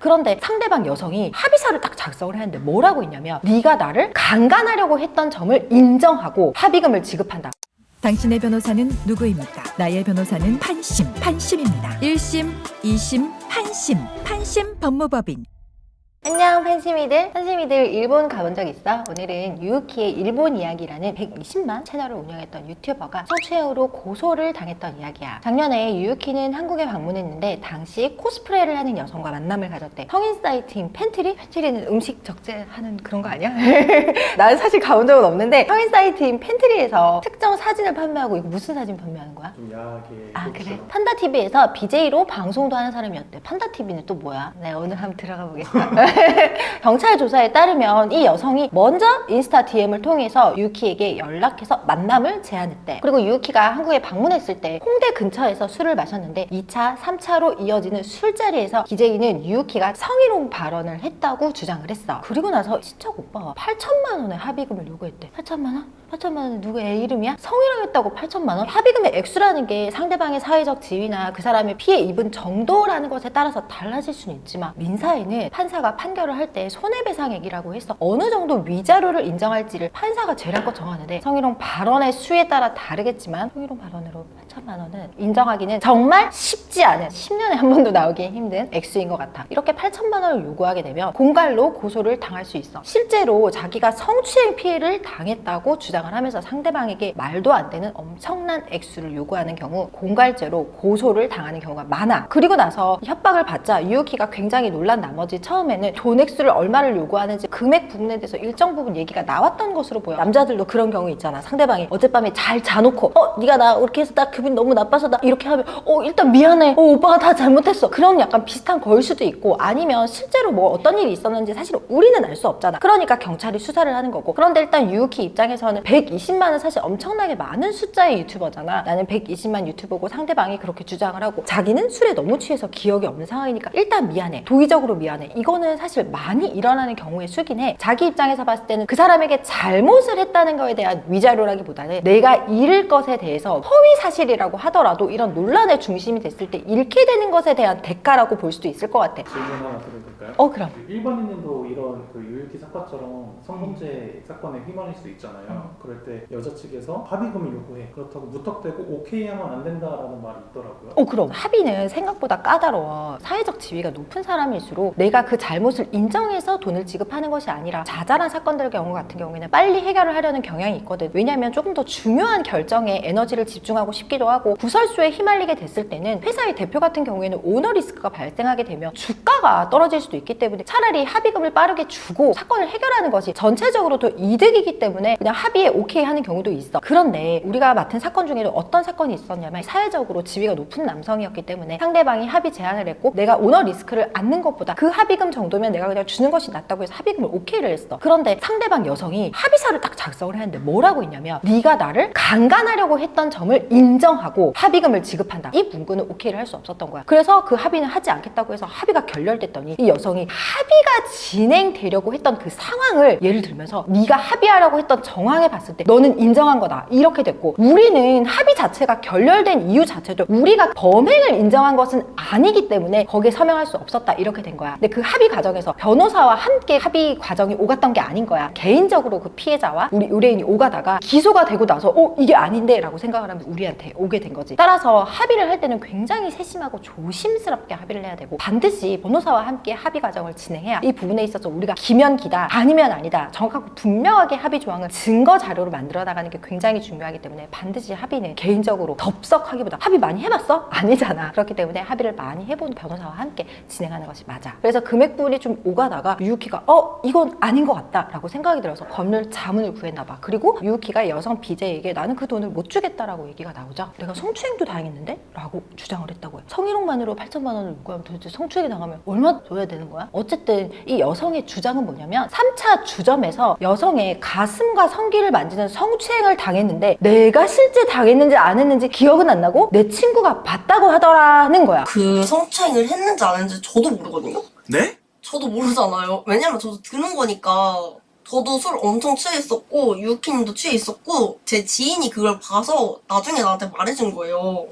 그런데 상대방 여성이 합의서를 딱 작성을 했는데 뭐라고 했냐면 네가 나를 강간하려고 했던 점을 인정하고 합의금을 지급한다. 당신의 변호사는 누구입니까? 나의 변호사는 판심, 판심입니다. 1심, 2심, 판심, 판심 법무법인. 안녕 팬시미들 팬시미들 일본 가본 적 있어? 오늘은 유우키의 일본 이야기라는 120만 채널을 운영했던 유튜버가 성추행으로 고소를 당했던 이야기야 작년에 유우키는 한국에 방문했는데 당시 코스프레를 하는 여성과 만남을 가졌대 성인 사이트인 팬트리? 팬트리는 음식 적재하는 그런 거 아니야? 나는 사실 가본 적은 없는데 성인 사이트인 팬트리에서 특정 사진을 판매하고 이거 무슨 사진 판매하는 거야? 좀 야하게 아 그래? 그렇죠. 판다 TV에서 BJ로 방송도 하는 사람이었대. 판다 TV는 또 뭐야? 네 오늘 한번 들어가 보겠습니다. 경찰 조사에 따르면 이 여성이 먼저 인스타 DM을 통해서 유키에게 연락해서 만남을 제안했대. 그리고 유키가 한국에 방문했을 때 홍대 근처에서 술을 마셨는데 2차, 3차로 이어지는 술자리에서 기재인은 유키가 성희롱 발언을 했다고 주장을 했어. 그리고 나서 친척 오빠가 8천만 원의 합의금을 요구했대. 8천만 원? 8천만 원은 누구 애 이름이야? 성희롱했다고 8천만 원? 합의금의 액수라는 게 상대방의 사회적 지위나 그 사람의 피해 입은 정도라는 것에 따라서 달라질 수는 있지만 민사에는 판사가 판결을 할 때 손해배상액이라고 해서 어느 정도 위자료를 인정할지를 판사가 재량껏 정하는데 성희롱 발언의 수에 따라 다르겠지만 성희롱 발언으로 8천만 원은 인정하기는 정말 쉽지 않은 10년에 한 번도 나오기 힘든 액수인 것 같아 이렇게 8천만 원을 요구하게 되면 공갈로 고소를 당할 수 있어 실제로 자기가 성추행 피해를 당했다고 주장 을 하면서 상대방에게 말도 안 되는 엄청난 액수를 요구하는 경우 공갈죄로 고소를 당하는 경우가 많아. 그리고 나서 협박을 받자 유우키가 굉장히 놀란 나머지 처음에는 돈 액수를 얼마를 요구하는지 금액 부분에 대해서 일정 부분 얘기가 나왔던 것으로 보여. 남자들도 그런 경우 있잖아. 상대방이 어젯밤에 잘 자놓고 어 네가 나 이렇게 해서 나 기분 너무 나빠서 나 이렇게 하면 어 일단 미안해. 어 오빠가 다 잘못했어. 그런 약간 비슷한 거일 수도 있고 아니면 실제로 뭐 어떤 일이 있었는지 사실 우리는 알 수 없잖아. 그러니까 경찰이 수사를 하는 거고. 그런데 일단 유우키 입장에서는 120만은 사실 엄청나게 많은 숫자의 유튜버잖아. 나는 120만 유튜버고 상대방이 그렇게 주장을 하고 자기는 술에 너무 취해서 기억이 없는 상황이니까 일단 미안해. 도의적으로 미안해. 이거는 사실 많이 일어나는 경우의 수긴 해. 자기 입장에서 봤을 때는 그 사람에게 잘못을 했다는 거에 대한 위자료라기보다는 내가 잃을 것에 대해서 허위 사실이라고 하더라도 이런 논란의 중심이 됐을 때 잃게 되는 것에 대한 대가라고 볼 수도 있을 것 같아. 질문 하나 드려도 될까요? 어 그럼. 그 일반인들도 이런 그 유일기 사건처럼 성범죄 사건에 휘말릴 수 있잖아요. 음. 그럴 때 여자 측에서 합의금을 요구해. 그렇다고 무턱대고 오케이 하면 안 된다라는 말이 있더라고요. 어, 그럼. 합의는 생각보다 까다로워. 사회적 지위가 높은 사람일수록 내가 그 잘못을 인정해서 돈을 지급하는 것이 아니라 자잘한 사건들 경우 같은 경우에는 빨리 해결을 하려는 경향이 있거든. 왜냐하면 조금 더 중요한 결정에 에너지를 집중하고 싶기도 하고 구설수에 휘말리게 됐을 때는 회사의 대표 같은 경우에는 오너 리스크가 발생하게 되면 주가가 떨어질 수도 있기 때문에 차라리 합의금을 빠르게 주고 사건을 해결하는 것이 전체적으로 더 이득이기 때문에 그냥 합의 에 오케이 하는 경우도 있어. 그런데 우리가 맡은 사건 중에도 어떤 사건이 있었냐면 사회적으로 지위가 높은 남성이었기 때문에 상대방이 합의 제안을 했고 내가 오너 리스크를 안는 것보다 그 합의금 정도면 내가 그냥 주는 것이 낫다고 해서 합의금을 오케이를 했어. 그런데 상대방 여성이 합의서를 딱 작성을 했는데 뭐라고 했냐면 네가 나를 강간하려고 했던 점을 인정하고 합의금을 지급한다. 이 문구는 오케이를 할 수 없었던 거야. 그래서 그 합의는 하지 않겠다고 해서 합의가 결렬됐더니 이 여성이 합의가 진행되려고 했던 그 상황을 예를 들면서 네가 합의하라고 했던 정황에 봤을 때 너는 인정한 거다. 이렇게 됐고 우리는 합의 자체가 결렬된 이유 자체도 우리가 범행을 인정한 것은 아니기 때문에 거기에 서명할 수 없었다. 이렇게 된 거야. 근데 그 합의 과정에서 변호사와 함께 합의 과정이 오갔던 게 아닌 거야. 개인적으로 그 피해자와 우리 의뢰인이 오가다가 기소가 되고 나서 어 이게 아닌데? 라고 생각을 하면 우리한테 오게 된 거지. 따라서 합의를 할 때는 굉장히 세심하고 조심스럽게 합의를 해야 되고 반드시 변호사와 함께 합의 과정을 진행해야 이 부분에 있어서 우리가 기면 기다 아니면 아니다 정확하고 분명하게 합의 조항을 증거 자 료로 만들어 나가는 게 굉장히 중요하기 때문에 반드시 합의는 개인적으로 덥석하기보다 합의 많이 해봤어? 아니잖아 그렇기 때문에 합의를 많이 해본 변호사와 함께 진행하는 것이 맞아 그래서 금액 부분이 좀 오가다가 유우키가 어 이건 아닌 것 같다 라고 생각이 들어서 법률 자문을 구했나 봐 그리고 유우키가 여성 BJ에게 나는 그 돈을 못 주겠다라고 얘기가 나오자 내가 성추행도 당했는데? 라고 주장을 했다고 해 성희롱만으로 8천만 원을 요구하면 도대체 성추행이 당하면 얼마 줘야 되는 거야? 어쨌든 이 여성의 주장은 뭐냐면 3차 주점에서 여성의 가슴과 성기를 만지는 성추행을 당했는데 내가 실제 당했는지 안 했는지 기억은 안 나고 내 친구가 봤다고 하더라는 거야 그 성추행을 했는지 안 했는지 저도 모르거든요? 네? 저도 모르잖아요. 왜냐면 저도 드는 거니까. 저도 술 엄청 취해 있었고, 유키님도 취해 있었고, 제 지인이 그걸 봐서 나중에 나한테 말해준 거예요.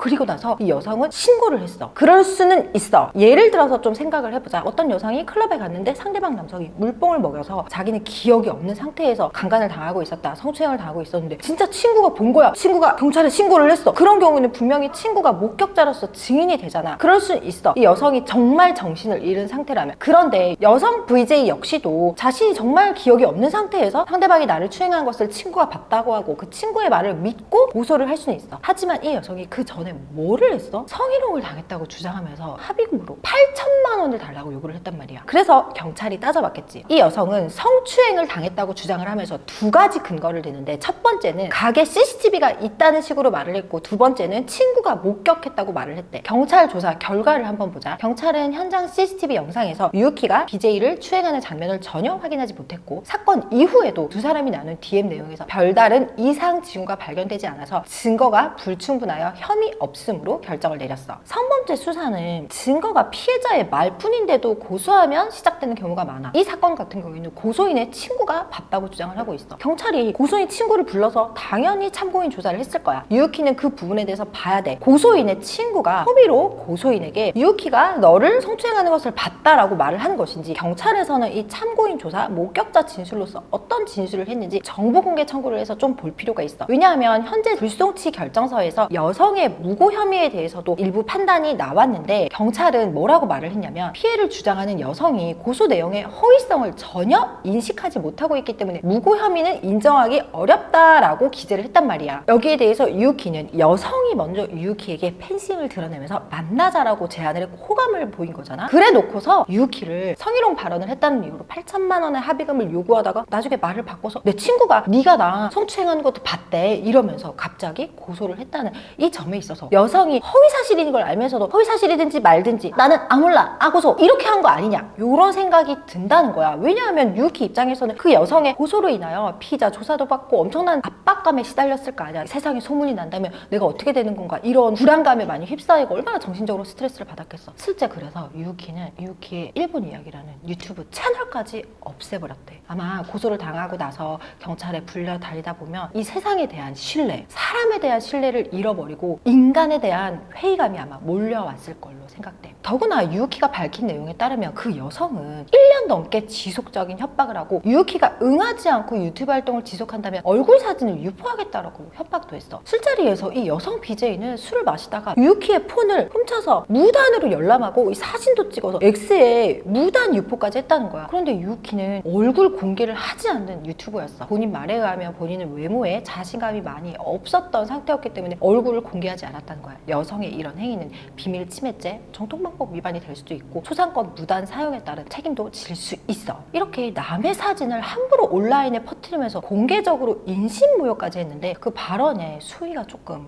그리고 나서 이 여성은 신고를 했어. 그럴 수는 있어. 예를 들어서 좀 생각을 해보자. 어떤 여성이 클럽에 갔는데 상대방 남성이 물뽕을 먹여서 자기는 기억이 없는 상태에서 강간을 당하고 있었다. 성추행을 당하고 있었는데 진짜 친구가 본 거야. 친구가 경찰에 신고를 했어. 그런 경우는 분명히 친구가 목격자로서 증인이 되잖아. 그럴 수 있어. 이 여성이 정말 정신을 잃은 상태라면. 그런데 여성 VJ 역시도 자신이 정말 기억이 없는 상태에서 상대방이 나를 추행한 것을 친구가 봤다고 하고 그 친구의 말을 믿고 고소를 할 수는 있어. 하지만 이 여성이 그 전에 뭐를 했어? 성희롱을 당했다고 주장하면서 합의금으로 8천만 원을 달라고 요구를 했단 말이야. 그래서 경찰이 따져봤겠지. 이 여성은 성추행을 당했다고 주장을 하면서 두 가지 근거를 대는데 첫 번째는 가게 CCTV가 있다는 식으로 말을 했고 두 번째는 친구가 목격했다고 말을 했대. 경찰 조사 결과를 한번 보자. 경찰은 현장 CCTV 영상에서 유우키가 BJ를 추행하는 장면을 전혀 확인하지 못했고 사건 이후에도 두 사람이 나눈 DM 내용에서 별다른 이상 징후가 발견되지 않아서 증거가 불충분하여 혐의 없음으로 결정을 내렸어. 성범죄 수사는 증거가 피해자의 말뿐인데도 고소하면 시작 되는 경우가 많아. 이 사건 같은 경우에는 고소인의 친구가 봤다고 주장을 하고 있어. 경찰이 고소인 친구를 불러서 당연히 참고인 조사를 했을 거야. 유우키는 그 부분에 대해서 봐야 돼. 고소인의 친구가 허위로 고소인에게 유우키가 너를 성추행하는 것을 봤다라고 말을 한 것인지 경찰에서는 이 참고인 조사 목격자 진술로서 어떤 진술을 했는지 정보 공개 청구를 해서 좀 볼 필요가 있어. 왜냐하면 현재 불송치 결정서에서 여성의 무고 혐의에 대해서도 일부 판단이 나왔는데 경찰은 뭐라고 말을 했냐면 피해를 주장하는 여성이 고소 내용의 허위성을 전혀 인식하지 못하고 있기 때문에 무고 혐의는 인정하기 어렵다라고 기재를 했단 말이야. 여기에 대해서 유키는 여성이 먼저 유키에게 팬심을 드러내면서 만나자라고 제안을 했고 호감을 보인 거잖아. 그래 놓고서 유키를 성희롱 발언을 했다는 이유로 8천만 원의 합의금을 요구하다가 나중에 말을 바꿔서 내 친구가 네가 나 성추행하는 것도 봤대 이러면서 갑자기 고소를 했다는 이 점에 있어서 여성이 허위 사실인 걸 알면서도 허위 사실이든지 말든지 나는 아몰라 아고소 이렇게 한 거 아니냐 이런 생각이 든다는 거야. 왜냐하면 유키 입장에서는 그 여성의 고소로 인하여 피의자 조사도 받고 엄청난 압박감에 시달렸을 거 아니야. 세상에 소문이 난다면 내가 어떻게 되는 건가 이런 불안감에 많이 휩싸이고 얼마나 정신적으로 스트레스를 받았겠어. 실제 그래서 유키는 유키의 1분 이야기라는 유튜브 채널까지 없애버렸대. 아마 고소를 당하고 나서 경찰에 불려 달리다 보면 이 세상에 대한 신뢰, 사람에 대한 신뢰를 잃어버리고 인간에 대한 회의감이 아마 몰려왔을 걸로 생각돼. 더구나 유키가 밝힌 내용에 따르면 그 여성은 1년 넘게 지속적인 협박을 하고 유키가 응하지 않고 유튜브 활동을 지속한다면 얼굴 사진을 유포하겠다라고 협박도 했어. 술자리에서 이 여성 BJ는 술을 마시다가 유키의 폰을 훔쳐서 무단으로 열람하고 이 사진도 찍어서 X에 무단 유포까지 했다는 거야. 그런데 유키는 얼굴 공개를 하지 않는 유튜버였어. 본인 말에 의하면 본인은 외모에 자신감이 많이 없었던 상태였기 때문에 얼굴을 공개하지 않았다는 거야. 여성의 이런 행위는 비밀 침해죄, 정통방법 위반이 될 수도 있고 초상권 무단 사용에 따른 책임도 질 수 있어. 이렇게 남의 사진을 함부로 온라인에 퍼뜨리면서 공개적으로 인신모욕까지 했는데 그 발언에 수위가 조금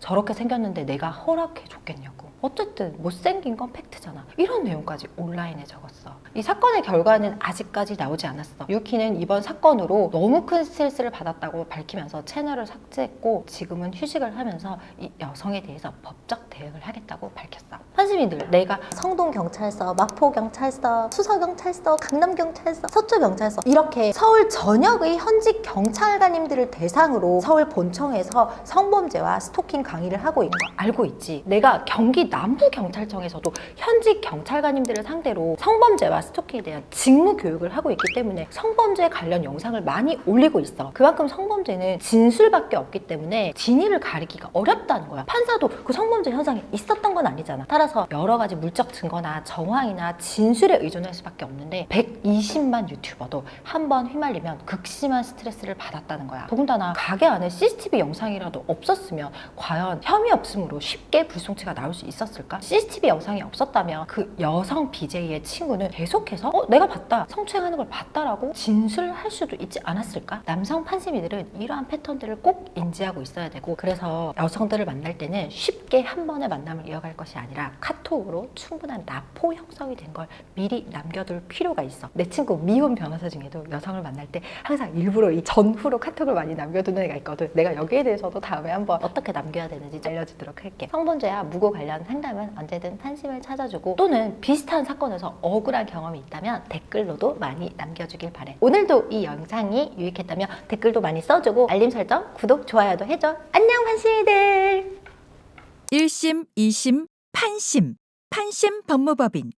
저렇게 생겼는데 내가 허락해 줬겠냐고. 어쨌든 못생긴 건 팩트잖아. 이런 내용까지 온라인에 적었어. 이 사건의 결과는 아직까지 나오지 않았어. 유키는 이번 사건으로 너무 큰 스트레스를 받았다고 밝히면서 채널을 삭제했고 지금은 휴식을 하면서 이 여성에 대해서 법적 대응을 하겠다 환시민들, 내가 성동경찰서, 마포경찰서, 수서경찰서, 강남경찰서, 서초경찰서 이렇게 서울 전역의 현직 경찰관님들을 대상으로 서울 본청에서 성범죄와 스토킹 강의를 하고 있는 거 알고 있지. 내가 경기 남부경찰청에서도 현직 경찰관님들을 상대로 성범죄와 스토킹에 대한 직무 교육을 하고 있기 때문에 성범죄 관련 영상을 많이 올리고 있어. 그만큼 성범죄는 진술밖에 없기 때문에 진위를 가리기가 어렵다는 거야. 판사도 그 성범죄 현장에 있었던 건 아니잖아. 따라서 여러 가지 물적 증거나 정황이나 진술에 의존할 수밖에 없는데 120만 유튜버도 한 번 휘말리면 극심한 스트레스를 받았다는 거야. 더군다나 가게 안에 CCTV 영상이라도 없었으면 과연 혐의 없음으로 쉽게 불송치가 나올 수 있었을까? CCTV 영상이 없었다면 그 여성 BJ의 친구는 계속해서 어 내가 봤다 성추행하는 걸 봤다라고 진술할 수도 있지 않았을까? 남성 판심이들은 이러한 패턴들을 꼭 인지하고 있어야 되고 그래서 여성들을 만날 때는 쉽게 한 번의 만남을 이어갈 것이 아니라 카톡으로 충분한 나포 형성이 된 걸 미리 남겨둘 필요가 있어. 내 친구 미혼 변호사 중에도 여성을 만날 때 항상 일부러 이 전후로 카톡을 많이 남겨두는 애가 있거든. 내가 여기에 대해서도 다음에 한번 어떻게 남겨야 되는지 알려주도록 할게. 성범죄와 무고 관련 상담은 언제든 판심을 찾아주고 또는 비슷한 사건에서 억울한 경험이 있다면 댓글로도 많이 남겨주길 바래. 오늘도 이 영상이 유익했다면 댓글도 많이 써주고 알림 설정, 구독, 좋아요도 해줘. 안녕 판심이들! 1심, 2심, 판심, 판심 법무법인